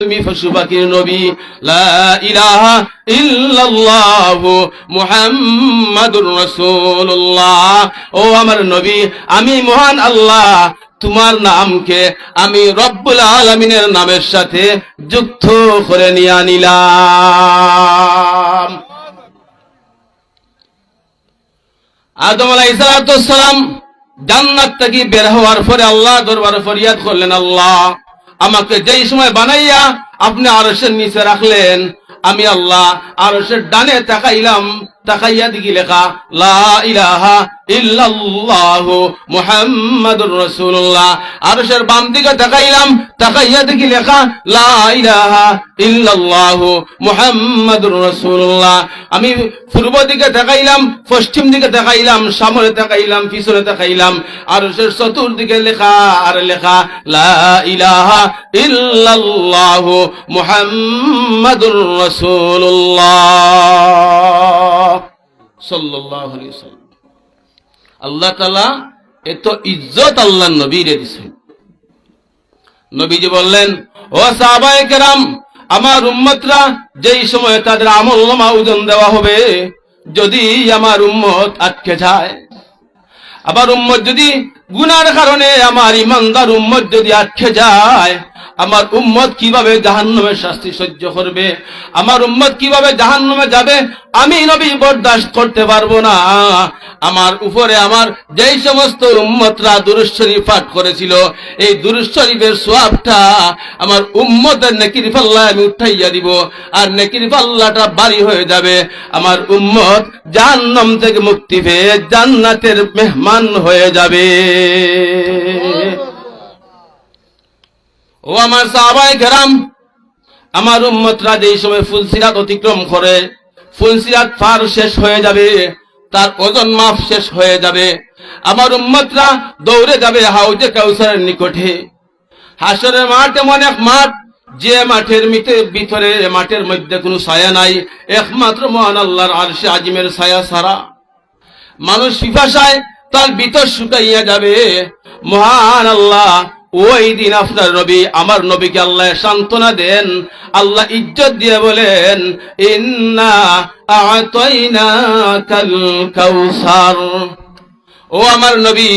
তুমি পশু নবী, লা ইলাহা ইল্লাল্লাহ মুহাম্মাদুর রাসূলুল্লাহ। ও আমার নবী, আমি মহান আল্লাহ, তোমার নামকে আমি রব্বুল আলামিনের নামের সাথে যুক্ত করে নিয়ে আনিলাম। আদম আলাইহিস সালাম জান্নাত থেকে বের হওয়ার পরে আল্লাহ দরবারে ফরিয়াদ করলেন, আল্লাহ। আমাকে যেই সময় বানাইয়া আপনি আরসের নিচে রাখলেন আমি আল্লাহ আরসের ডানে তাকাইলাম তাকাইয়া দিকে লেখা, লা ইলাহা ইল্লাল্লাহ মুহাম্মাদুর রাসূলুল্লাহ। আরশের বাম দিকে তাকাইলাম, তাকাইয়া দিকে লেখা, লা ইলাহা ইল্লাল্লাহ মুহাম্মাদুর রাসূলুল্লাহ। আমি পূর্ব দিকে তাকাইলাম, পশ্চিম দিকে তাকাইলাম, সামনে তাকাইলাম, পিছনে তাকাইলাম, আরশের চতুর্দিকে লেখা, আর লেখা, লা ইলাহা ইল্লাল্লাহ মুহাম্মাদুর রাসূলুল্লাহ। আল্লাহ তাআলা এত ইজ্জত আল্লাহর নবীরে দিছেন। নবীজি বললেন, ও সাহাবায়ে কেরাম, আমার উম্মতরা যেই সময় তাদের আমল নামা ওজন দেওয়া হবে, যদি আমার উম্মত আটকে যায় আবার উম্মত যদি গুনার কারণে, আমার ইমানদার উম্মত যদি আটকে যায় আমার উম্মত কীভাবে জাহান্নামের শাস্তি সহ্য করবে? আমার উম্মত কীভাবে জাহান্নামে যাবে? আমি নবী বরদাস্ত করতে পারব না। আমার উপরে আমার যেই সমস্ত উম্মতরা দুরুশরীফ পাঠ করেছিল, এই দুরুশরীফের সোয়াবটা আমার উম্মতের নেকির পাল্লা আমি উঠাইয়া দিব। আর নেকির পাল্লাটা বাড়ি হয়ে যাবে। আমার উম্মত জাহান্নাম থেকে মুক্তি পেয়ে জান্নাতের মেহমান হয়ে যাবে। ও আমার সাহাবাই ঘেরাম আমার উম্মতরা যেই সময় ফুলসিরাত অতিক্রম করে ফুলসিরাত ফার শেষ হয়ে যাবে, তার ওজন মাফ শেষ হয়ে যাবে। আমার উম্মতরা দৌড়ে যাবে হাউজে কাউসারের নিকটে। হাসরের মাঠ এমন এক মাঠ, যে মাঠের মিতে ভিতরে মাঠের মধ্যে কোনো ছায়া নাই, একমাত্র মহান আল্লাহর আরশে আজিমের ছায়া ছাড়া। মানুষ পিপাসায় তার ভিতর শুকাইয়া যাবে। মহান আল্লাহ ওই দিন আপনার নবী, আমার নবীকে আল্লাহ সান্ত্বনা দেন, আল্লাহ ইজ্জত দিয়ে বলেন ও আমার নবী,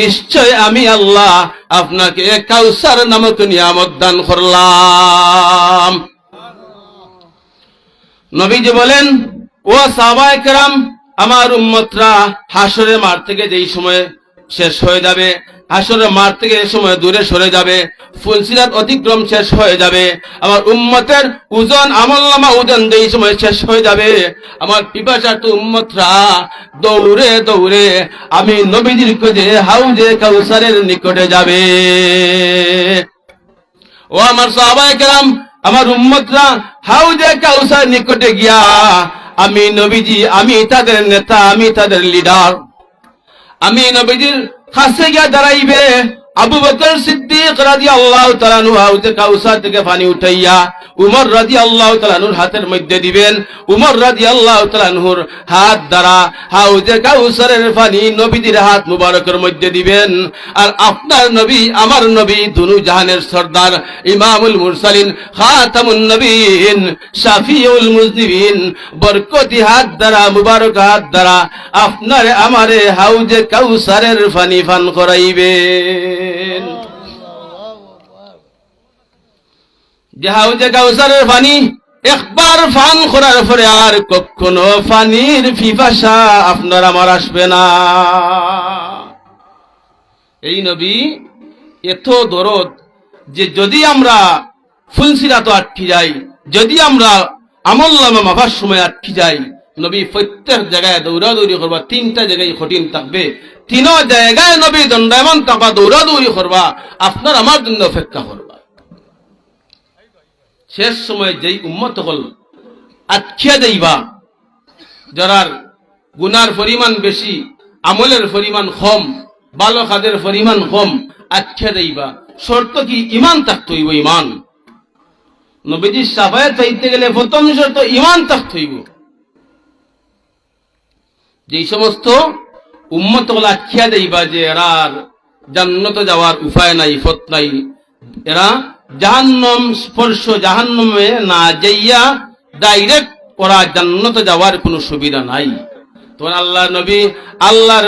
নিশ্চয় আমি আল্লাহ আপনাকে কাউসার নামক নিয়ামত দান করলাম। নবীজি বলেন, ও সাহাবায়ে কেরাম, আমার উম্মতরা হাসরে মার থেকে যেই সময় শেষ হয়ে যাবে। হাসরে মার থেকে এই সময় দূরে সরে যাবে। ফুলসিরাত অতিক্রম শেষ হয়ে যাবে। আমার উম্মতের ওজন আমলনামা ওজন এই সময় শেষ হয়ে যাবে। আমার পিপাসার্থ উম্মতরা, দৌড়ে দৌড়ে আমি নবীজির খোঁজে, হাউজে কাউসারের নিকটে যাবে। ও আমার সাহাবায়ে কেরাম, আমার উম্মতরা, হাউজে কাউসার নিকটে গিয়া আমি নবীজি, আমি তাদের নেতা, আমি তাদের লিডার আমি নবীজির কাছে গিয়া দাঁড়াইবে। আবু বকর সিদ্দিক রাজি আল্লাহ তালানু হাউজে কাউসার থেকে পানি উঠাইয়া উমর রাজি আল্লাহ তালানুর হাতের মধ্যে দিবেন। উমর রাজি আল্লাহ তালানহুর হাত দ্বারা হাউজে কাউসারের পানি নবীজির হাত মুবারকের মধ্যে দিবেন। আর আপনার নবী, আমার নবী দুনু জাহানের সর্দার ইমামুল মুরসালিন, খাতামুন নবীন, শাফিউল মুজনিবিন, বরকতি হাত দ্বারা, মুবারক হাত দ্বারা আপনার, আমারে হাউজে কাউসারের পানি পান করাইবেন যে হাউজে কাউসারের পানি একবার ফান করার পরে আর কখনো পানির পিপাসা আপনার আমার আসবে না। এই নবী এত দরদ যে যদি আমরা ফুলসিরা তো আটকি যাই যদি আমরা আমল নামা মাফার সময় আটকি যাই নবী প্রত্যেক জায়গায় দৌড়াদৌড়ি করবা, তিনটা জায়গায় কঠিন থাকবে। তিন জায়গায় নবী দণ্ডায়মান থাকবা, দৌড়াদৌড়ি করবা, আপনার আমার জন্য অপেক্ষা করবা। শেষ সময় যেই উম্মত হল, আটকিয়া দেইবা। যারার গুনার পরিমাণ বেশি, আমলের পরিমাণ কম, ভালো কাজের পরিমাণ কম আচ্ছা দেইবা। শর্ত কি? ইমান থাকতে হইব, ইমান। নবীজি সাফায়াত চাইতে গেলে প্রথম শর্ত ইমান থাকতে হইব। যেই সমস্ত উম্মত আখ্যা দেইবা যে এরা জান্নত যাওয়ার উপায় নাই ফত নাই, এরা জাহান্নম স্পর্শ জাহান্নমে না যাইয়া ডাইরেক্ট ওরা জান্নত যাওয়ার কোনো সুবিধা নাই। তোমার আল্লাহ নবী, আল্লাহর